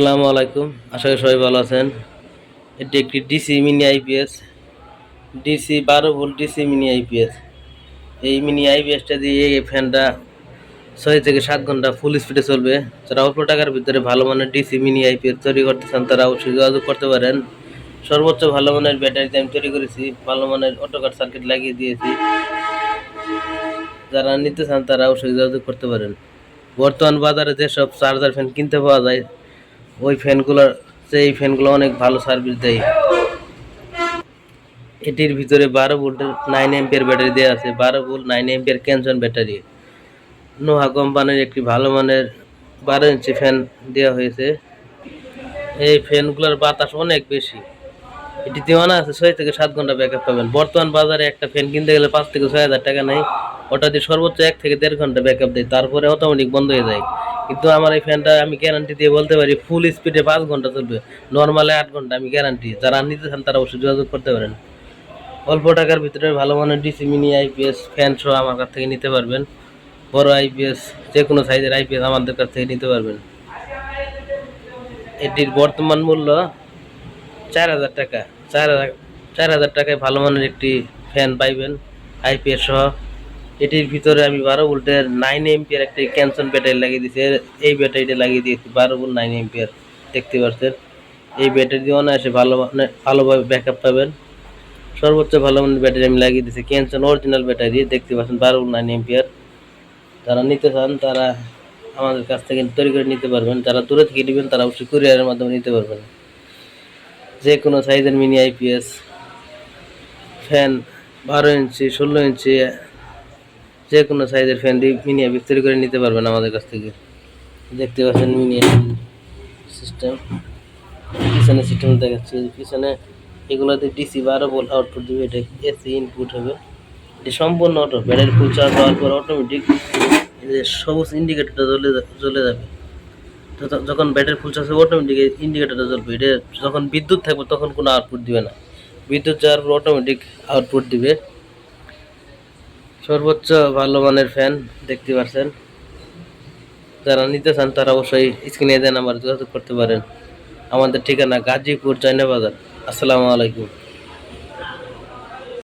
আসসালামু আলাইকুম। আশা করি সবাই ভালো আছেন। এটি একটি ডিসি মিনি আইপিএস ডিসি বারো ভোল্ট ডিসি মিনি আইপিএস এই মিনি আইপিএসটা দিয়ে এই ফ্যানটা ছয় থেকে সাত ঘণ্টা ফুল স্পিডে চলবে। যারা অল্প টাকার ভিতরে ভালো মানের ডিসি মিনি আইপিএস তৈরি করতে চান, তারা অবশ্যই যোগাযোগ করতে পারেন। সর্বোচ্চ ভালো মানের ব্যাটারিতে আমি তৈরি করেছি। ভালো মানের অটোকার সার্কিট লাগিয়ে দিয়েছি। যারা নিতে চান, তারা অবশ্যই যোগাযোগ করতে পারেন। বর্তমান বাজারে যেসব চার্জার ফ্যান কিনতে পাওয়া যায় ওই ফ্যানগুলোর চেয়ে এই ফ্যানগুলো অনেক ভালো সার্ভিস দেয়। এটির ভিতরে বারো ভোল্টের নাইন এম্পিয়ার ব্যাটারি দেওয়া আছে। বারো ভোল্ট নাইন এম্পিয়ার ক্যানসন ব্যাটারি। নোহা কোম্পানির একটি ভালো মানের বারো ইঞ্চি ফ্যান দেওয়া হয়েছে। এই ফ্যানগুলোর বাতাস অনেক বেশি। এটিতে মনে আছে ছয় থেকে সাত ঘণ্টা ব্যাকআপ পাবেন। বর্তমান বাজারে একটা ফ্যান কিনতে গেলে পাঁচ থেকে ছয় হাজার টাকা নেই ওটা দিয়ে সর্বোচ্চ এক থেকে দেড় ঘণ্টা ব্যাকআপ দেয়, তারপরে অটোমেটিক বন্ধ হয়ে যায়। কিন্তু আমার এই ফ্যানটা আমি গ্যারান্টি দিয়ে বলতে পারি ফুল স্পিডে পাঁচ ঘণ্টা চলবে। নর্মালে আট ঘণ্টা আমি গ্যারান্টি যারা নিতে চান তারা অবশ্যই যোগাযোগ করতে পারেন। অল্প টাকার ভিতরে ভালো মানের ডিসি মিনি আইপিএস ফ্যান সহ আমার কাছ থেকে নিতে পারবেন। বড় আইপিএস যে কোনো সাইজের আইপিএস আমাদের কাছ থেকে নিতে পারবেন। এটির বর্তমান মূল্য চার হাজার টাকা। চার হাজার চার হাজার টাকায় ভালো মানের একটি ফ্যান পাইবেন আইপিএস সহ। এটির ভিতরে আমি বারো ভোল্টের নাইন এমপিয়ার একটি ক্যানসন ব্যাটারি লাগিয়ে দিয়েছি। এই ব্যাটারিটা লাগিয়ে দিয়েছি, বারো ভোল্ট নাইন এমপিয়ার দেখতে পাচ্ছেন? এই ব্যাটারি দিয়ে অনায়াসে ভালো মানে ভালোভাবে ব্যাক আপ পাবেন। সর্বোচ্চ ভালো মানের ব্যাটারি আমি লাগিয়ে দিয়েছি, ক্যানসন অরিজিনাল ব্যাটারি, দেখতে পাচ্ছেন, বারো ভোল্ট নাইন এমপিয়ার যারা নিতে চান, তারা আমাদের কাছ থেকে তৈরি করে নিতে পারবেন। যারা দূরে থেকে নেবেন, তারা অবশ্যই কুরিয়ারের মাধ্যমে নিতে পারবেন। যে কোনো সাইজের মিনি আইপিএস ফ্যান বারো ইঞ্চি, ষোলো ইঞ্চি যে কোনো সাইজের ফ্যান দিয়ে মিনিয়া তৈরি করে নিতে পারবেন আমাদের কাছ থেকে। দেখতে পাচ্ছেন মিনি সিস্টেম পিছনে সিস্টেম দেখাচ্ছে, পিছনে এগুলোতে ডিসি বারো ভোল্ট আউটপুট দেবে, এটা এসি ইনপুট হবে। এটি সম্পূর্ণ অটো ব্যাটারি ফুল চার্জ হওয়ার পর অটোমেটিক সবুজ ইন্ডিকেটরটা জ্বলে জ্বলে যাবে। যখন ব্যাটারি ফুল চার্জ হবে অটোমেটিক ইন্ডিকেটরটা জ্বলবে। এটা যখন বিদ্যুৎ থাকবে, তখন কোনো আউটপুট দিবে না। বিদ্যুৎ যাওয়ার পর অটোমেটিক আউটপুট দিবে। সর্বোচ্চ ভালো মানের ফ্যান দেখতে পাচ্ছেন যারা নিতে চান তারা অবশ্যই স্ক্রিনে দেন আমার যোগাযোগ করতে পারেন। আমাদের ঠিকানা গাজীপুর জয়নাবাজার। বাজার আসসালামু আলাইকুম।